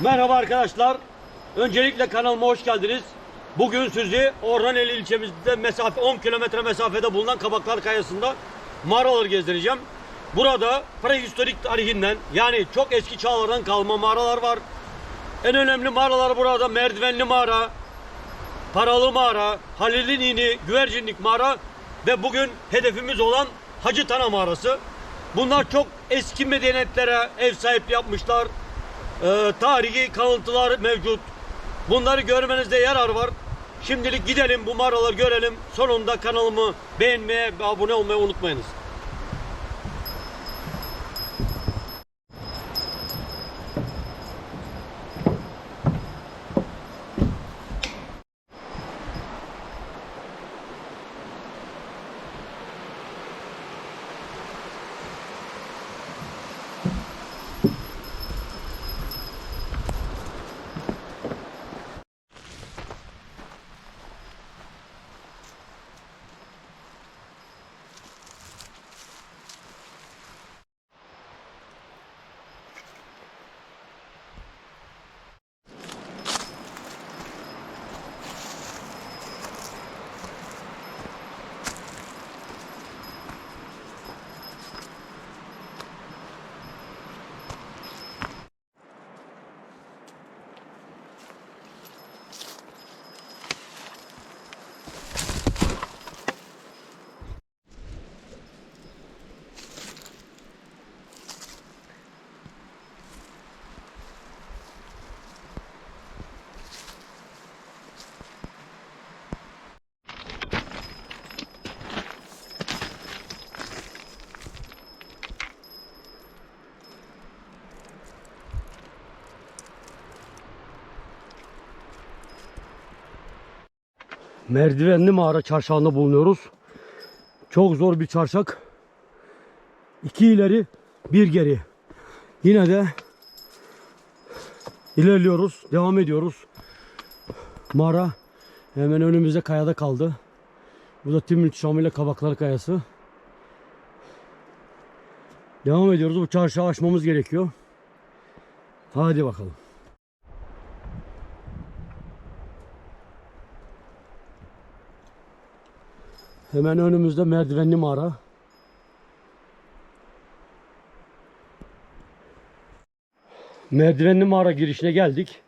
Merhaba arkadaşlar. Öncelikle kanalıma hoş geldiniz. Bugün sizi Orhaneli ilçemizde mesafe 10 kilometre mesafede bulunan Kabaklar Kayası'nda mağaraları gezdireceğim. Burada prehistorik tarihinden yani çok eski çağlardan kalma mağaralar var. En önemli mağaralar burada merdivenli mağara, paralı mağara, Halil'in ini, güvercinlik mağara ve bugün hedefimiz olan Hacı Tana mağarası. Bunlar çok eski medeniyetlere ev sahipliği yapmışlar. Ee, tarihi kalıntılar mevcut. Bunları görmenizde yarar var. Şimdilik gidelim bu mağaraları görelim. Sonunda kanalımı beğenmeye ve abone olmayı unutmayınız. Merdivenli mağara çarşağında bulunuyoruz. Çok zor bir çarşak. İki ileri, bir geri. Yine de ilerliyoruz, devam ediyoruz. Mağara hemen önümüzde kayada kaldı. Bu da Timur Şamile Kabaklar Kayası. Devam ediyoruz. Bu çarşağı aşmamız gerekiyor. Hadi bakalım. Hemen önümüzde merdivenli mağara. Merdivenli mağara girişine geldik.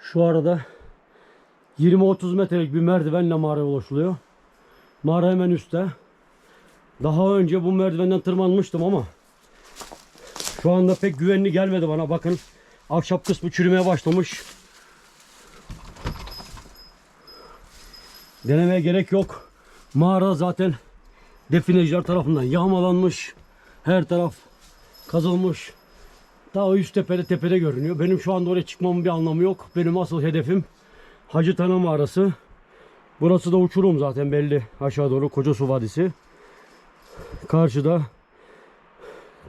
Şu arada 20-30 metrelik bir merdivenle mağaraya ulaşılıyor. Mağara hemen üstte. Daha önce bu merdivenden tırmanmıştım ama şu anda pek güvenli gelmedi bana. Bakın ahşap kısmı çürümeye başlamış. Denemeye gerek yok. Mağara zaten defineciler tarafından yağmalanmış. Her taraf kazılmış. Daha üst tepede tepede görünüyor. Benim şu anda oraya çıkmamın bir anlamı yok. Benim asıl hedefim Hacı Tana mağarası. Burası da uçurum zaten belli. Aşağı doğru Koca Su Vadisi. Karşıda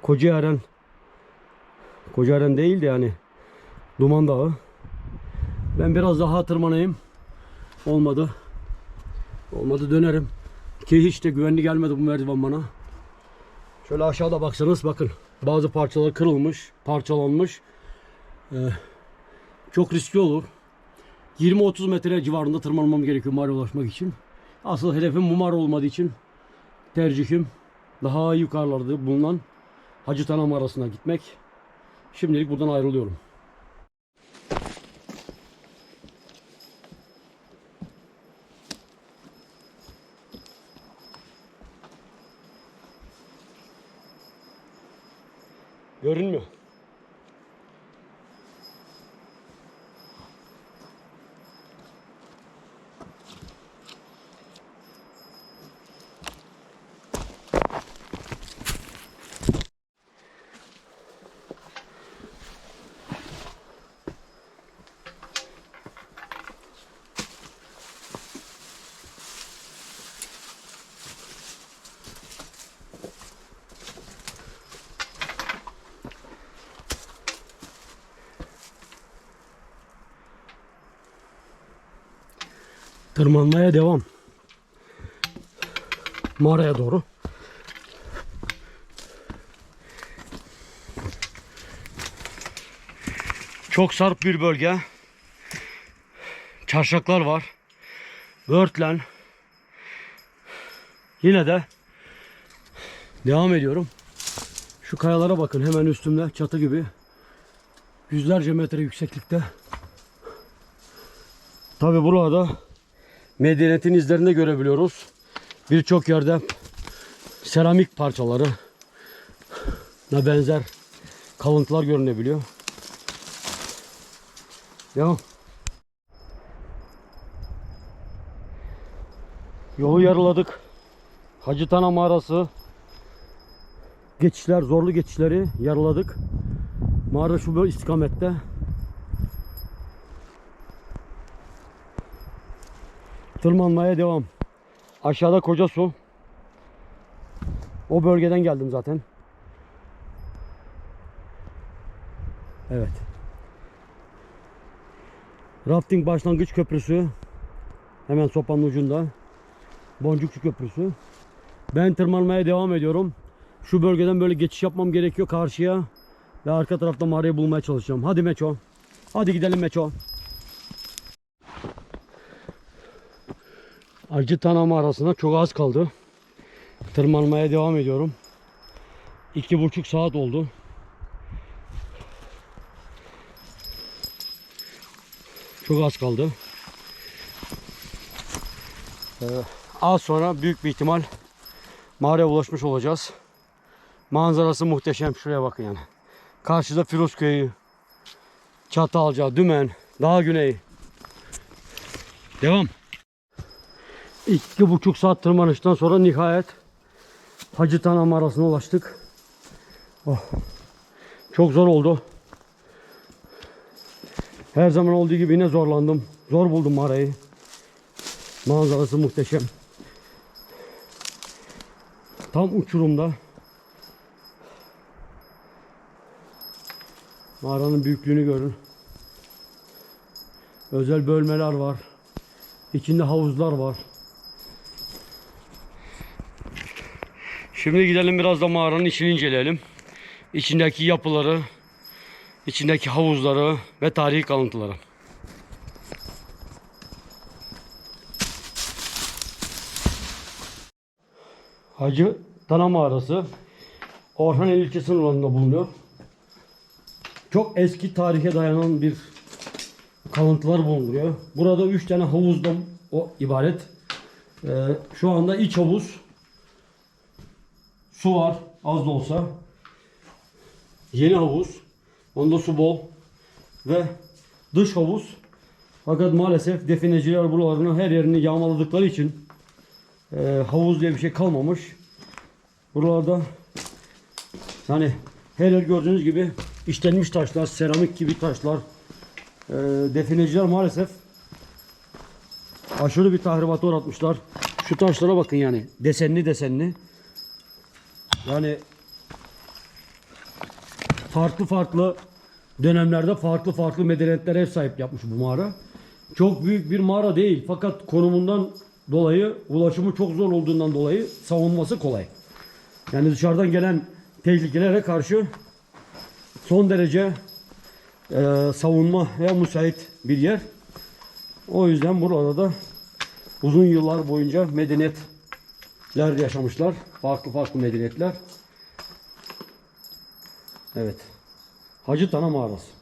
Kocaeren Kocaeren değil de yani Duman Dağı. Ben biraz daha tırmanayım. Olmadı. Olmadı dönerim. Ki hiç de güvenli gelmedi bu merdiven bana. Şöyle aşağıda baksanız bakın. Bazı parçalar kırılmış, parçalanmış. Ee, çok riskli olur. 20-30 metre civarında tırmanmam gerekiyor mağaraya ulaşmak için. Asıl hedefim bu mağara olmadığı için tercihim daha yukarılarda bulunan Hacı Tana mağarasına gitmek. Şimdilik buradan ayrılıyorum. Antonio. Tırmanmaya devam. Mağaraya doğru. Çok sarp bir bölge. Çarşaklar var. Börtlen. Yine de devam ediyorum. Şu kayalara bakın hemen üstümde çatı gibi. Yüzlerce metre yükseklikte. Tabi burada medeniyetin izlerini de görebiliyoruz. Birçok yerde seramik parçaları na benzer kalıntılar görünebiliyor. Devam. Yolu yarıladık. Hacı Tana mağarası geçişler, zorlu geçişleri yarıladık. Mağara şu böyle istikamette. Tırmanmaya devam. Aşağıda koca su. O bölgeden geldim zaten. Evet. Rafting başlangıç köprüsü. Hemen sopanın ucunda. Boncukçu Köprüsü. Ben tırmanmaya devam ediyorum. Şu bölgeden böyle geçiş yapmam gerekiyor karşıya. Ve arka tarafta mağarayı bulmaya çalışacağım. Hadi Meço. Hadi gidelim Meço. Acı Tana mağarasına çok az kaldı. Tırmanmaya devam ediyorum. İki buçuk saat oldu. Çok az kaldı. Ee, az sonra büyük bir ihtimal mağaraya ulaşmış olacağız. Manzarası muhteşem. Şuraya bakın yani. Karşıda Firuz Köyü, Çatalca, Dümen, daha güney. Devam. İki buçuk saat tırmanıştan sonra nihayet Hacı Tana mağarasına ulaştık. Oh. Çok zor oldu. Her zaman olduğu gibi yine zorlandım. Zor buldum mağarayı. Manzarası muhteşem. Tam uçurumda. Mağaranın büyüklüğünü görün. Özel bölmeler var. İçinde havuzlar var. Şimdi gidelim biraz da mağaranın içini inceleyelim. İçindeki yapıları, içindeki havuzları ve tarihi kalıntıları. Hacı Tana Mağarası Orhaneli ilçe sınırlarında bulunuyor. Çok eski tarihe dayanan bir kalıntılar bulunduruyor. Burada 3 tane havuzdan o ibaret. Ee, şu anda iç havuz su var az da olsa. Yeni havuz. Onda su bol. Ve dış havuz. Fakat maalesef defineciler buralarını her yerini yağmaladıkları için e, havuz diye bir şey kalmamış. Buralarda yani her yer gördüğünüz gibi işlenmiş taşlar, seramik gibi taşlar. E, defineciler maalesef aşırı bir tahribata uğratmışlar. Şu taşlara bakın yani. Desenli desenli. Yani farklı farklı dönemlerde farklı farklı medeniyetlere ev sahip yapmış bu mağara. Çok büyük bir mağara değil fakat konumundan dolayı ulaşımı çok zor olduğundan dolayı savunması kolay. Yani dışarıdan gelen tehlikelere karşı son derece e, savunmaya müsait bir yer. O yüzden burada da uzun yıllar boyunca medeniyetler yaşamışlar. Farklı farklı medeniyetler. Evet. Hacı Tana Mağarası.